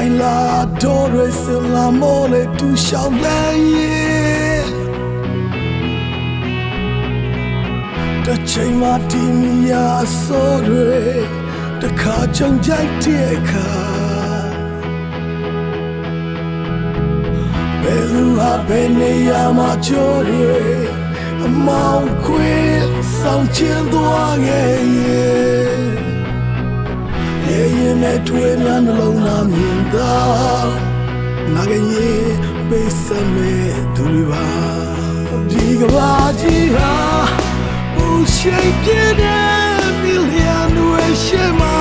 ထိုင်လာတော့ရစလာမောလေတူရှောင်းလန်းရဲ့တစ်ချိန်မှတီမီယာဆိုရတခါကြုံကြိုက်တဲ့အခါဘယ်လူဟာဘယ်နေရာမှာကြိုးရအမောင်ခွေဆောင်ချင်သွားခဲ့ရဲ့ ရေရင်နဲ့ထွေးများနှလုံးသားမြင်သာနာကရင်ပေးစမဲ့သူတွေပါဒီကဘာကြီးဟာဘူးရှိန်ပြည့်တဲ့မီလီယံတွေရှိမှာ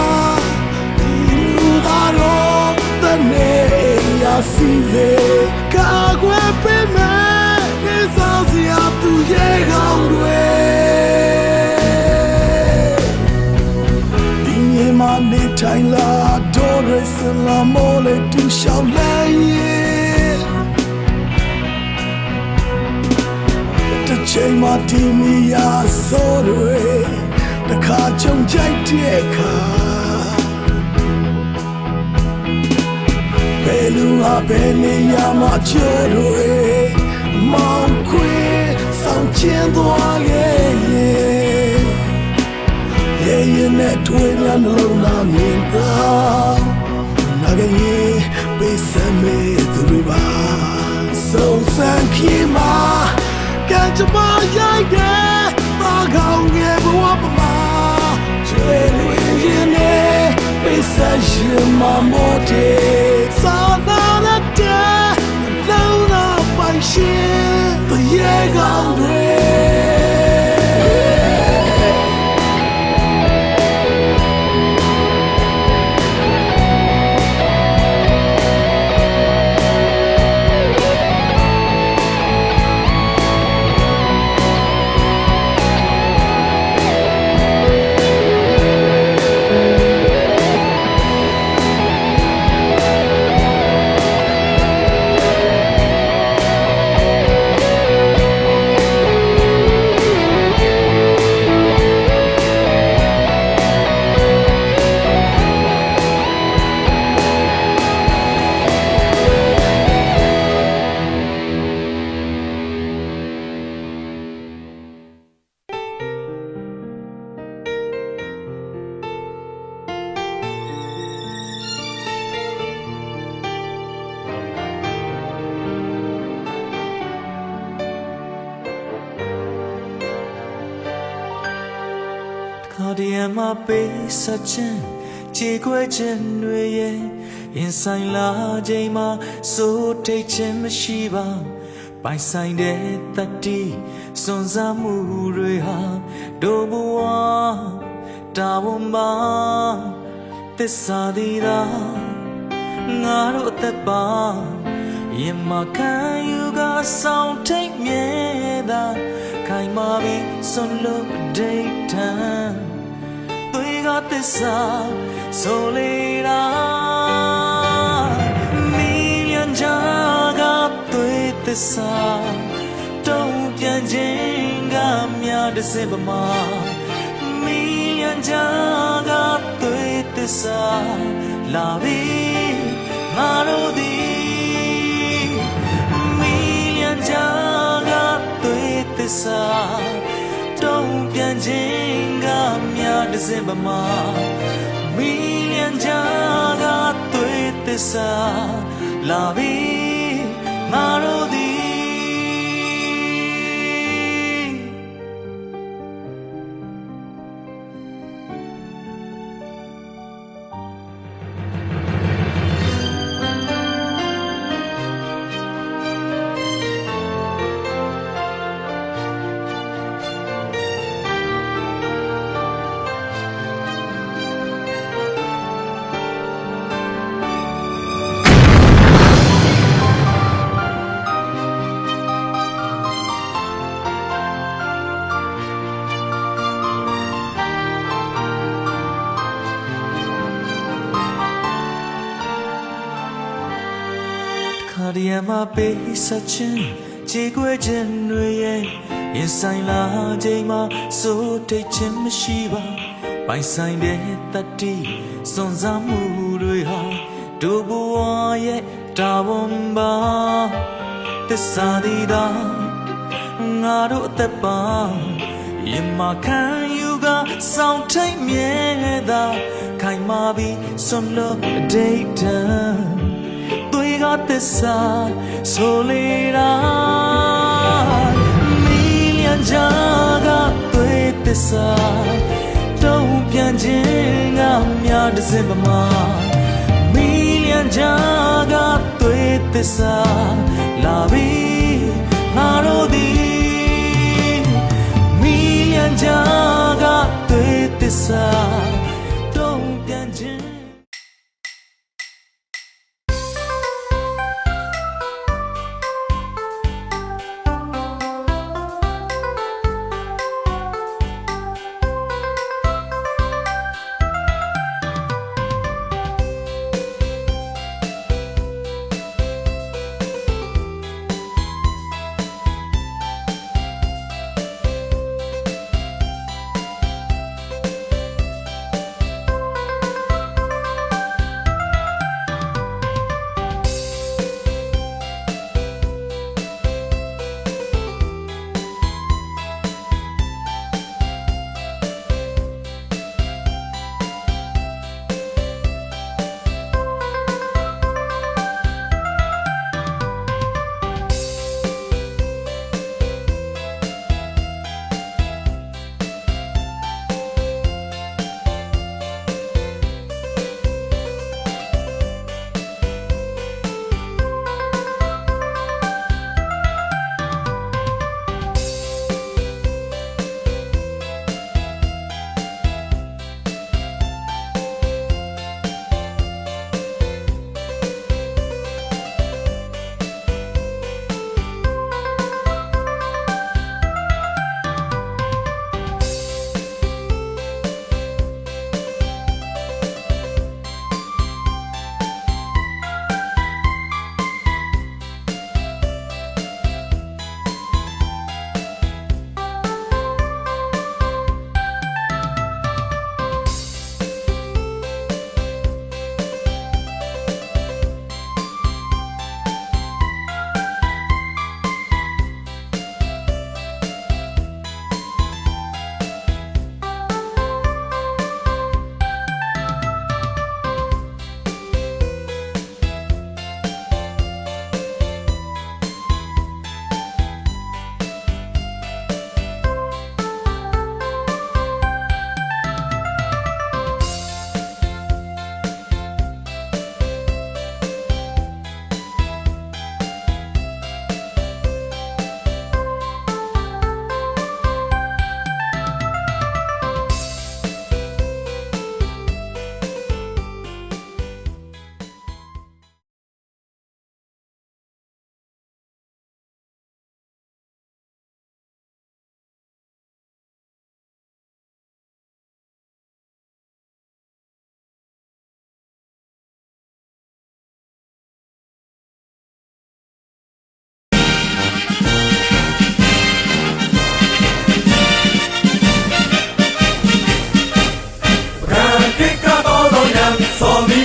ဒီလူသားတော့တနေရာစီလေကာကွယ်ပေးမယ်နေစားစရာသူရဲ့ကောင်းတွေ နေထိုင်လာတော့ရစလာမောလေတူရှောင်းလန်းရဲ့တစ်ချိန်မှဒီမီယာဆိုရတခါကြုံကြိုက်တဲ့အခါဘယ်လူဟာဘယ်နေရာမှာချိုးတွေမောင်ခွေဆောင်ချင်သွားရဲ့ ရဲ့ရေရင်နဲ့ထွေးများနှလုံးသားမြင်သာနာကရင်ပေးစမဲသူတွေပါစုံစမ်းခီမာကံကြမရိုက်တဲ့ပါကောင်းငယ်ဘဝပမာကျွေးလွင်ရင်နဲ့ပေးစရင်မမို့တဲ့စာနာတဲ့လုံးသားပိုင်ရှင်တရေကောင်းတွေ မှာပေးဆက်ခြင်းခြေခွဲခြင်းတွေရဲ့ရင်ဆိုင်လာချိန်မှာစိုးထိတ်ခြင်းမရှိပါပိုင်ဆိုင်တဲ့တတိစွန်စားမှုတွေဟာဒိုဘဝတာဝန်ပါသစ္စာဒီရာငါတို့အသက်ပါရင်မခံယူကဆောင်ထိတ်မြဲတာခိုင်မာပြီးစွန်လို့ဒိတ်ထံသွေး ကသစ္စာဆိုလေတာမီလျံချာကသွေးသစ္စာတုံ့ပြန်ခြင်းကများတစ်စင်ပမာမီလျံချာကသွေးသစ္စာလာပြီငါတို့သည်မီလျံချာကသွေးသစ္စာ တုံ့ပြန်ခြင်းကများတစ်စင်ပမာမီလျံချာကသွေးသစ္စာလာပြီငါတို့ သည်ခါဒီယမပေးဆက်ခြင်းခြေခွဲခြင်းတွေရဲ့ရင်ဆိုင်လာချိန်မှာစိုးထိတ်ခြင်းမရှိပါပိုင်ဆိုင်တဲ့တတိစွန်စားမှုတွေဟာဒဒူဘဝရဲ့တာဝန်ပါသစ္စာဒီတာငါတို့အသက်ပါယမခံယူကစောင့်ထိတ်မြဲသာခိုင်မာပြီးစွန်လို့အတိတ်တံသွေး ကသစ္စာဆိုလေတာမီလျံချာကသွေးသစ္စာတုံ့ပြန်ခြင်းကများတစ်စင်ပမာမီလျံချာကသွေးသစ္စာလာပြီးငါတို့သည်မီလျံကြာကတွေ့သစ္စာ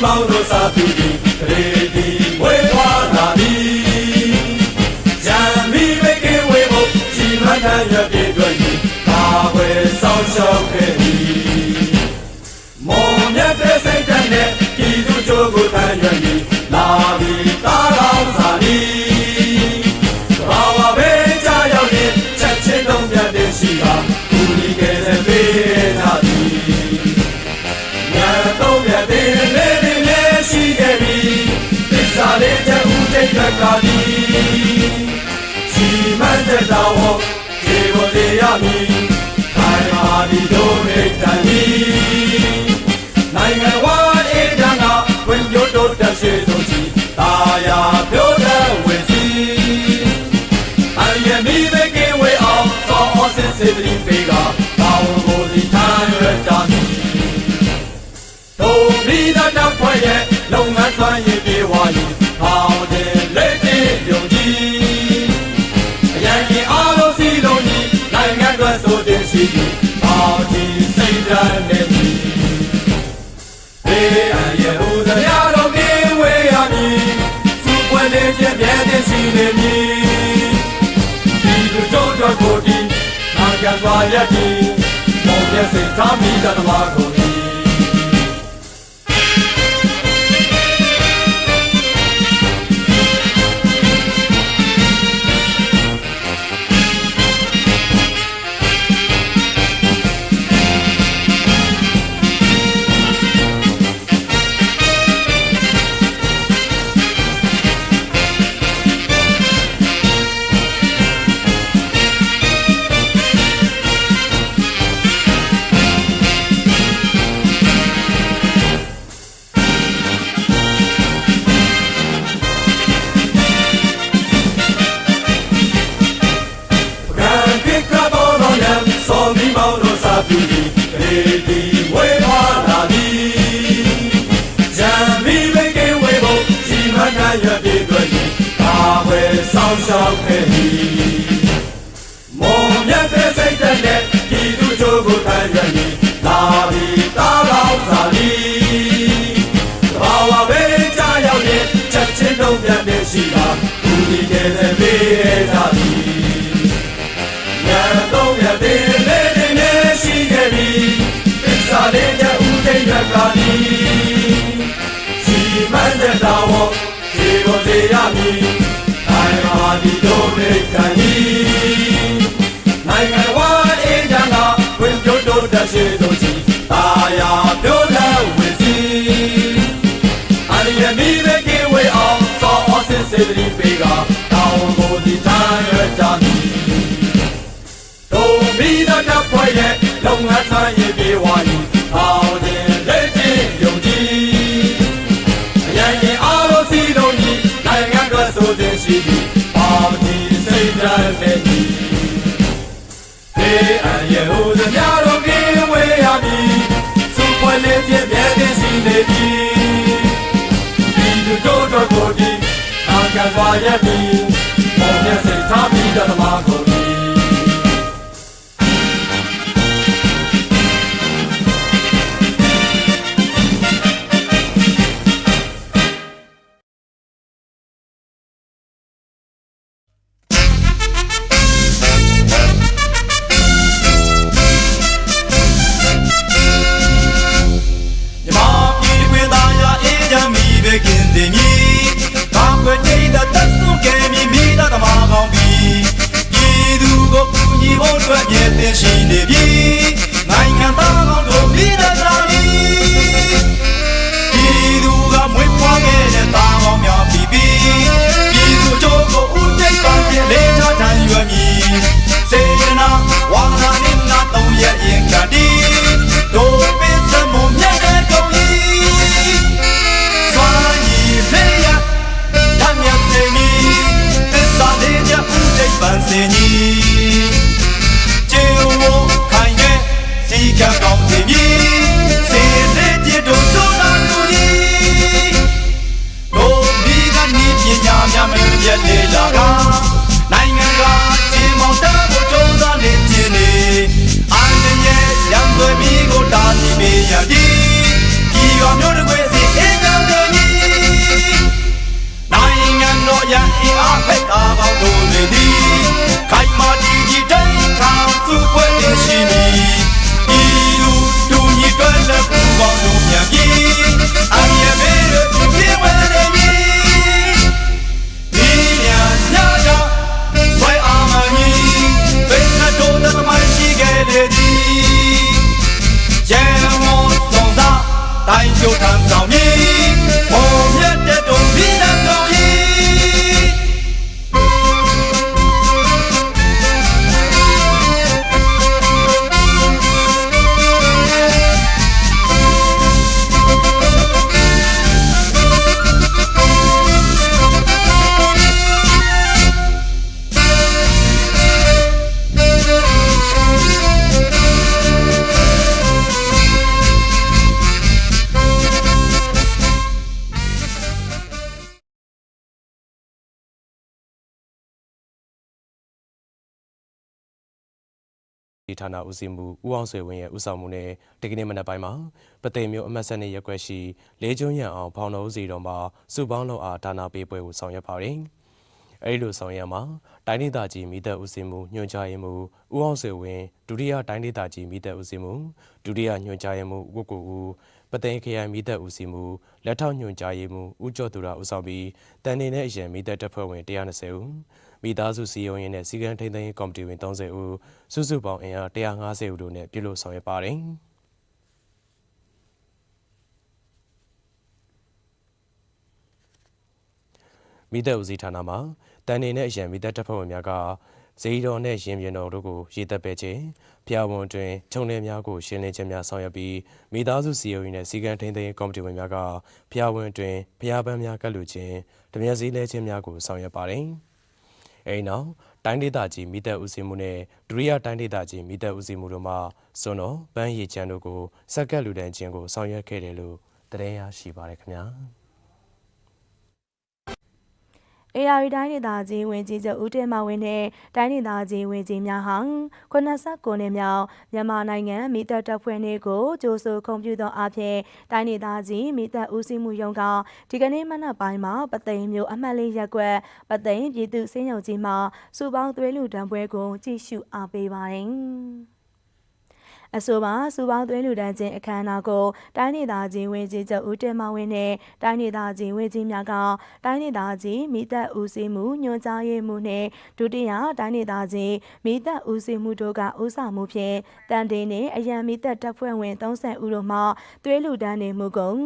စော်မီမော လေ ရှိသည်ပါတီစိတ်ဓာတ်နဲ့သည်ဘေးအယဟူသမျှတို့ပြေဝေးရမည်စုပွဲလေးပြည့်ပြည့်တင်စီနေမည်ဒီလူတို့တို့ကိုဒီမာကန်သွားရသည်မောင်ရဲ့စိတ်ထားမိသတ္တဝါကို နဲ့ချက်ချင်းတို့မြတ်နဲ့ရှိပါဘူးဒီကဲတဲ့ပေးတာပြီရန်တော့ရတဲ့လေးလေးနဲ့ရှိခဲ့ပြီပစ္စာလေးရဲ့ဦးသိမ့်ရကပြီစီမံတဲ့တော်ဒီကိုသေးရပြီ စွမ်းရည်ပြေဝါယူအောင်ရင်လက်ကျင်းယုံကြည်အရင်ရင်အားလုံးစီလုံးကြီးနိုင်ငံတော်ဆိုတဲ့ရှိပြီးပါတီစိတ်ဓာတ်နဲ့ဒီဒေအယေဟူသမျှတို့ကိဝေရမည်စုဖွဲ့လေးပြည့်ပြည့်တင်စီနေသည်ဒီတို့တော်ကိုဒီအာကသွားရမည်ပေါ်မြစိတ်ထားပြီးတမကို ကြီးဌာနဦးစီးမှုဦးအောင်ဆွေဝင်းရဲ့ဦးဆောင်မှုနဲ့ဒီကနေ့မနက်ပိုင်းမှာပသိမ်မြို့အမှတ်ဆက်နေရက်ွက်ရှိလေးကျွန်းရံအောင်ဖောင်တော်ဦးစီတော်မှာစုပေါင်းလုပ်အားဌာနပေးပွဲကိုဆောင်ရွက်ပါတယ်။အဲဒီလိုဆောင်ရွက်မှာတိုင်းဒေသကြီးမိသက်ဦးစီးမှုညွှန်ကြားရေးမှုဦးအောင်ဆွေဝင်းဒုတိယတိုင်းဒေသကြီးမိသက်ဦးစီးမှုဒုတိယညွှန်ကြားရေးမှုဦးကိုဦးပသိမ်ခရိုင်မိသက်ဦးစီးမှုလက်ထောက်ညွှန်ကြားရေးမှုဦးကျော်သူရဦးဆောင်ပြီးတန်နေတဲ့အရင်မိသက်တပ်ဖွဲ့ဝင်120ဦး မိသားစုစီယုံရင်နဲ့စီကံထိန်းသိမ်းရေးကော်မတီဝင်30ဦးစုစုပေါင်းအင်အား150ဦးတို့နဲ့ပြုလုပ်ဆောင်ရွက်ပါတယ်။မိသက်ဦးစီးဌာနမှာတန်နေနဲ့အရန်မိသက်တပ်ဖွဲ့ဝင်များကဇေယီတော်နဲ့ရင်ပြင်တော်တို့ကိုရေတပ်ပဲခြင်းဖျားဝန်တွင်ခြုံလင်းများကိုရှင်းလင်းခြင်းများဆောင်ရွက်ပြီးမိသားစုစီယုံနဲ့စီကံထိန်းသိမ်းရေးကော်မတီဝင်များကဖျားဝန်တွင်ဖျားပန်းများကတ်လူခြင်းတမျက်စည်းလဲခြင်းများကိုဆောင်ရွက်ပါတယ်။ အဲဒီနောက်တိုင်းဒေသကြီးမိသက်ဦးစီးမှုနဲ့ဒုတိယတိုင်းဒေသကြီးမိသက်ဦးစီးမှုတို့မှစွန်းတော်ပန်းရည်ချမ်းတို့ကိုစက္ကပ်လူတန်းခြင်းကိုဆောင်ရွက်ခဲ့တယ်လို့သတင်းရရှိပါတယ်ခင်ဗျာ။ AR တိုင်းဒေသကြီးဝင်ကြီးချုပ်ဦးတင်မဝင်းနဲ့တိုင်းဒေသကြီးဝင်ကြီးများဟောင်း89နှစ်မြောက်မြန်မာနိုင်ငံမိသက်တပ်ဖွဲ့နေကိုကြိုးဆိုကွန်ပျူတာအဖြစ်တိုင်းဒေသကြီးမိသက်ဦးစီးမှုရုံးကဒီကနေ့မနက်ပိုင်းမှာပသိမ်မြို့အမှတ်လေးရပ်ကွက်ပသိမ်ပြည်သူ့စင်းရုံကြီးမှာစုပေါင်းသွေးလူတံပွဲကိုကြည့်ရှုအားပေးပါတယ်။ အဆိုပါစူပေါင်းသွေးလူတန်းချင်းအခမ်းအနားကိုတိုင်းဒေသကြီးဝင်းကြီးချုပ်ဦးတင်မဝင်းနဲ့တိုင်းဒေသကြီးဝင်းကြီးများကတိုင်းဒေသကြီးမိသက်ဦးစီးမှုညွှန်ကြားရေးမှူးနှင့်ဒုတိယတိုင်းဒေသကြီးမိသက်ဦးစီးမှုတို့ကဦးဆောင်မှုဖြင့်တန်တေးနှင့်အရန်မိသက်တပ်ဖွဲ့ဝင်30ဦးတို့မှသွေးလူတန်းနေမှုကုန်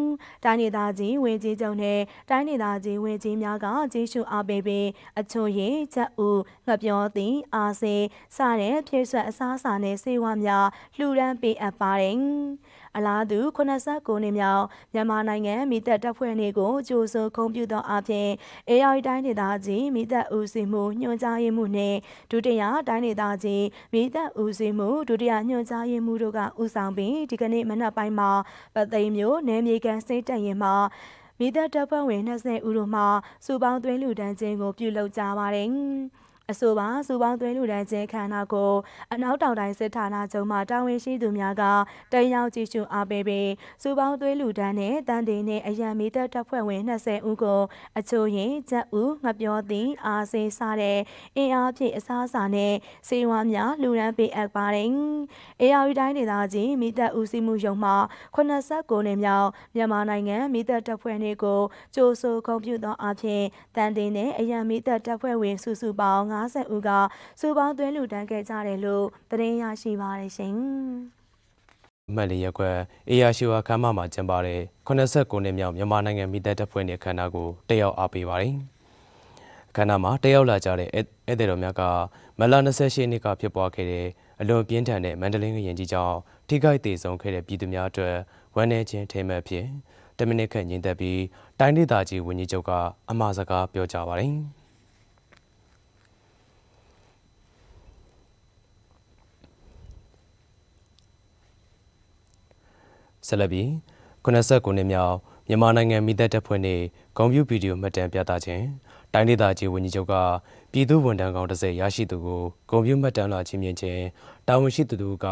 တိုင်းဒေသကြီးဝင်းကြီးချုပ်နှင့်တိုင်းဒေသကြီးဝင်းကြီးများကကြီးစုအားပေးပြီးအချို့ရင်ချက်ဦးငပြောသည်အာစေစတဲ့ဖြည့်ဆွတ်အစားအစာနှင့်စေဝါများလှူဒန်းပေးအပ်ပါတယ်။အလားတူ89နှစ်မြောက်မြန်မာနိုင်ငံမိသက်တပ်ဖွဲ့နေကိုကြိုးဆိုကွန်ပျူတာအပြင် AI တိုင်းဒေသကြီးမိသက်ဦးစီးမှုညွှန်ကြားရေးမှူးနှင့်ဒုတိယတိုင်းဒေသကြီးမိသက်ဦးစီးမှုဒုတိယညွှန်ကြားရေးမှူးတို့ကဦးဆောင်ပြီးဒီကနေ့မနက်ပိုင်းမှာပသိမ်မြို့နယ်မြေကန်စိတ်တက်ရင်မှာမိသက်တပ်ဖွဲ့ဝင်20ဦးတို့မှစုပေါင်းသွင်းလူတန်းချင်းကိုပြုလုပ်ကြပါတယ်။ အဆိုပါစူပေါင်းသွင်းလူတန်းချင်းခန္ဓာကိုအနောက်တောင်တိုင်းစစ်ဌာနချုပ်မှတာဝန်ရှိသူများကတက်ရောက်ကြည့်ရှုအားပေးပြီးစူပေါင်းသွင်းလူတန်းနဲ့တန်တေနဲ့အရန်မီသက်တပ်ဖွဲ့ဝင်20ဦးကိုအချို့ရင်ချက်ဦးငပြောသည်အာစေးစတဲ့အင်အားဖြင့်အစားအစာနဲ့စေဝါများလူရန်ပေးအပ်ပါတယ်။ AR တိုင်းဒေသကြီးမိသက်ဦးစီးမှုရုံးမှ89နှစ်မြောက်မြန်မာနိုင်ငံမိသက်တပ်ဖွဲ့နေကိုကြိုးဆိုကွန်ပျူတာအဖြစ်တန်တေနဲ့အရန်မိသက်တပ်ဖွဲ့ဝင်စုစုပေါင်း90ဦးကစုပေါင်းသွင်းလူတန်းခဲ့ကြတယ်လို့သတင်းရရှိပါတယ်ရှင်။အမှတ်လေးရက်ကွက်အေယာရှိဝါခမ်းမမှာကျင်းပတဲ့89နှစ်မြောက်မြန်မာနိုင်ငံမိသက်တပ်ဖွဲ့နေအခမ်းအနားကိုတက်ရောက်အားပေးပါတယ်။အခမ်းအနားမှာတက်ရောက်လာကြတဲ့ဧည့်သည်တော်များကမလ28နှစ်ကဖြစ်ပွားခဲ့တဲ့အလွန်ပြင်းထန်တဲ့မန္တလေးငရင်ကြီးကြောင့်ထိခိုက်ဒေဆုံးခဲ့တဲ့ပြည်သူများအတွက်ဝမ်းနည်းခြင်းထိမှတ်ဖြင့်တမနစ်ခန့်ညင်သက်ပြီးတိုင်းဒေသကြီးဝန်ကြီးချုပ်ကအမှာစကားပြောကြားပါတယ်။ ဆက်လက်ပြီး89နှစ်မြောက်မြန်မာနိုင်ငံမိသက်တပ်ဖွဲ့နေဂုံပြူဗီဒီယိုမှတ်တမ်းပြသခြင်းတိုင်းဒေသကြီးဝန်ကြီးချုပ်ကပြည်သူဝန်ထမ်းကောင်းတစ်စိတ်ရရှိသူကိုဂုံပြူမှတ်တမ်းလာချင်းမြင်ခြင်းတာဝန်ရှိသူတို့က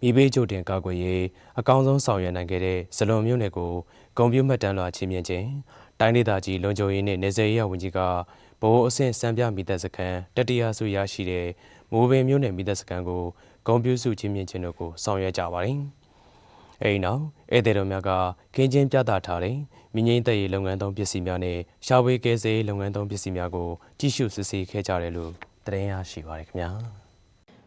မိဘေးကြိုတင်ကာကွယ်ရေးအကောင်းဆုံးဆောင်ရွက်နိုင်ခဲ့တဲ့ဇလွန်မြို့နယ်ကိုဂုံပြူမှတ်တမ်းလာချင်းမြင်ခြင်းတိုင်းဒေသကြီးလုံခြုံရေးနှင့်နေဆက်ရေးဝန်ကြီးကဗဟိုအဆင့်စံပြမိသက်စခန်းတတိယဆုရရှိတဲ့မိုးပင်မြို့နယ်မိသက်စခန်းကိုဂုံပြူစုချင်းမြင်ခြင်းတို့ကိုဆောင်ရွက်ကြပါတယ်။ အဲဒီနောက်ဧည့်သည်တော်များကခင်းကျင်းပြသထားတဲ့မြင်းငိမ့်သက်ရေးလုပ်ငန်းသုံးပစ္စည်းများနဲ့ရှာဝေကဲစေးလုပ်ငန်းသုံးပစ္စည်းများကိုကြည့်ရှုစစ်ဆေးခဲ့ကြတယ်လို့သတင်းရရှိပါရခင်ဗျာ။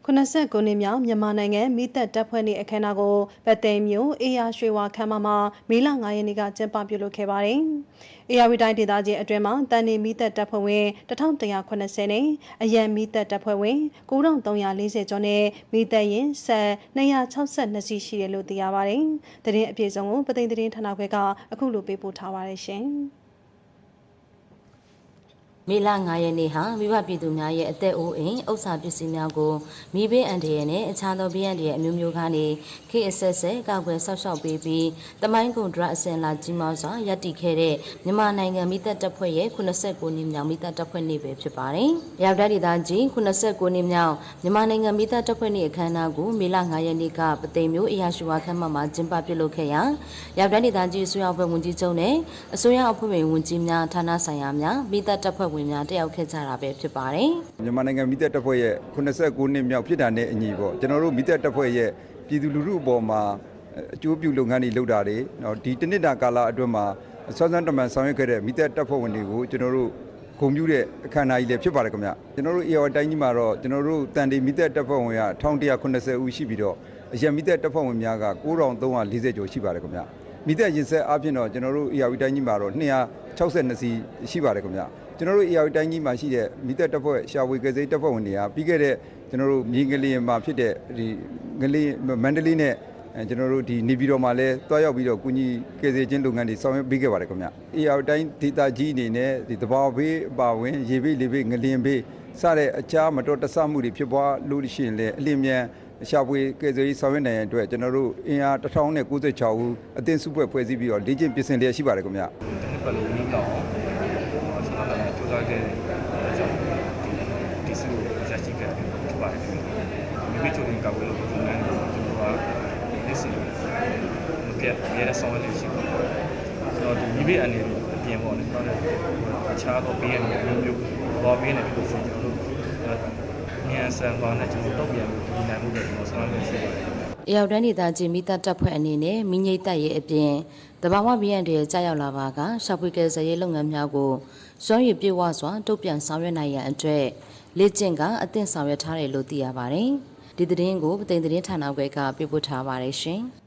89နှစ်မြောက်မြန်မာနိုင်ငံမိသက်တပ်ဖွဲ့နေအခမ်းအနားကိုဗတ်သိမ်မြို့အေယာရွှေဝါခမ်းမမှာမေလ9ရက်နေ့ကကျင်းပပြုလုပ်ခဲ့ပါတယ်။အေယာဝီတိုင်းဒေသကြီးအတွင်းမှာတန်နေမိသက်တပ်ဖွဲ့ဝင်1180နဲ့အရန်မိသက်တပ်ဖွဲ့ဝင်9340ကျော်နဲ့မိသက်ရင်ဆက်262စီရှိတယ်လို့သိရပါတယ်။သတင်းအပြည့်စုံကိုပသိမ်သတင်းဌာနခွဲကအခုလိုပေးပို့ထားပါတယ်ရှင်။ မေလ9ရက်နေ့ဟာမိဘပြည်သူများရဲ့အသက်အိုးအိမ်ဥစ္စာပစ္စည်းများကိုမိဘေးအန္တရာယ်နဲ့အခြားသောဘေးအန္တရာယ်အမျိုးမျိုးကနေခေတ်အဆက်ဆက်ကောက်ွယ်ဆောက်ရှောက်ပေးပြီးတမိုင်းကုန်ဒရအစင်လာကြီးမားစွာရပ်တည်ခဲ့တဲ့မြန်မာနိုင်ငံမိသက်တပ်ဖွဲ့ရဲ့89နှစ်မြောက်မိသက်တပ်ဖွဲ့နေ့ပဲဖြစ်ပါတယ်။ရောက်တဲ့ဒေသကြီး89နှစ်မြောက်မြန်မာနိုင်ငံမိသက်တပ်ဖွဲ့နေ့အခမ်းအနားကိုမေလ9ရက်နေ့ကပသိမ်မြို့အရာရှိဝါခမ်းမမှာကျင်းပပြုလုပ်ခဲ့ရာရောက်တဲ့ဒေသကြီးအစိုးရအဖွဲ့ဝန်ကြီးချုပ်နဲ့အစိုးရအဖွဲ့ဝင်ဝန်ကြီးများဌာနဆိုင်ရာများမိသက်တပ်ဖွဲ့ဝင်များတက်ရောက်ခဲ့ကြတာပဲဖြစ်ပါတယ်။မြန်မာနိုင်ငံမိသက်တပ်ဖွဲ့ရဲ့89နှစ်မြောက်ဖြစ်တာနဲ့အညီပေါ့ကျွန်တော်တို့မိသက်တပ်ဖွဲ့ရဲ့ပြည်သူလူထုအပေါ်မှာအကျိုးပြုလုပ်ငန်းတွေလုပ်တာတွေနော်ဒီတနစ်တာကာလအတွင်းမှာဆွမ်းဆန်းတမန်ဆောင်ရွက်ခဲ့တဲ့မိသက်တပ်ဖွဲ့ဝင်တွေကိုကျွန်တော်တို့ဂုဏ်ပြုတဲ့အခမ်းအနားကြီးလည်းဖြစ်ပါတယ်ခင်ဗျကျွန်တော်တို့ AR တိုင်းကြီးမှာတော့ကျွန်တော်တို့တန်တီမိသက်တပ်ဖွဲ့ဝင်က1180ဦးရှိပြီးတော့အရံမိသက်တပ်ဖွဲ့ဝင်များက9340ကျော်ရှိပါတယ်ခင်ဗျမိသက်ရင်ဆက်အပြင်တော့ကျွန်တော်တို့ AR တိုင်းကြီးမှာတော့262စီးရှိပါတယ်ခင်ဗျ ကျွန်တော်တို့ AR တိုင်းကြီးမှာရှိတဲ့မိသက်တပ်ဖွဲ့ရှာဝေကယ်ဆယ်တပ်ဖွဲ့ဝင်တွေကပြီးခဲ့တဲ့ကျွန်တော်တို့မြေငလျင်မှာဖြစ်တဲ့ဒီငလျင်မန္တလေးနဲ့အဲကျွန်တော်တို့ဒီနေပြည်တော်မှာလည်းတွားရောက်ပြီးတော့ကုညီကယ်ဆယ်ခြင်းလုပ်ငန်းတွေဆောင်ရွက်ပေးခဲ့ပါတယ်ခင်ဗျ။ AR တိုင်းဒေသကြီးအနေနဲ့ဒီတဘာဘေးအပါဝင်ရေဘေးလေဘေးငလျင်ဘေးစတဲ့အခြားမတော်တဆမှုတွေဖြစ်ပွားလို့ရှိရင်လည်းအလင်းမြန်ရှာဖွေကယ်ဆယ်ရေးဆောင်ရွက်နိုင်ရတဲ့အတွက်ကျွန်တော်တို့အင်အား1096ဦးအသင်းစုဖွဲ့ဖွဲ့စည်းပြီးတော့လေ့ကျင့်ပြင်ဆင်လျက်ရှိပါတယ်ခင်ဗျ။ဒီပတ်လို့မိတော့ဆန္ဒနဲ့ကြိုးစားခဲ့တဲ့ကြောင့်ဒီဒီစုကိုရရှိခဲ့တယ်ဖြစ်ပါတယ်မိမိချိုရင်ကောက်ဝဲလို့ဒီနေ့ကျွန်တော်ကလက်စီမပြတ်ရတဲ့ဆောင်ရည်ရှိပါ ကျွန်တော်ဒီမိမိအနေနဲ့အပြင်ပေါ့လေကျွန်တော်အခြားသောပေးရတဲ့မျိုးမျိုးဘောပေးနေပြီဆိုကျွန်တော်တို့မြန်ဆန်သွားတဲ့ကျွန်တော်တော့ပြန်ပြီးဒီနိုင်မှုတွေကျွန်တော်ဆောင်ရွက်ရှိပါတယ်အရောက်တန်းဒေသကြီးမိသက်တပ်ဖွဲ့အနေနဲ့မိငိမ့်တပ်ရဲ့အပြင်တဘာဝဘီယန်တွေကြာရောက်လာပါကရှောက်ပွေကယ်ဆယ်ရေးလုပ်ငန်းများကိုစွမ်းရည်ပြေဝစွာတုတ်ပြန်ဆောင်ရွက်နိုင်ရန်အတွက်လေ့ကျင့်ကအသင့်ဆောင်ရွက်ထားတယ်လို့သိရပါတယ်။ဒီသတင်းကိုပသိမ်သတင်းဌာနခွဲကပြပို့ထားပါတယ်ရှင်။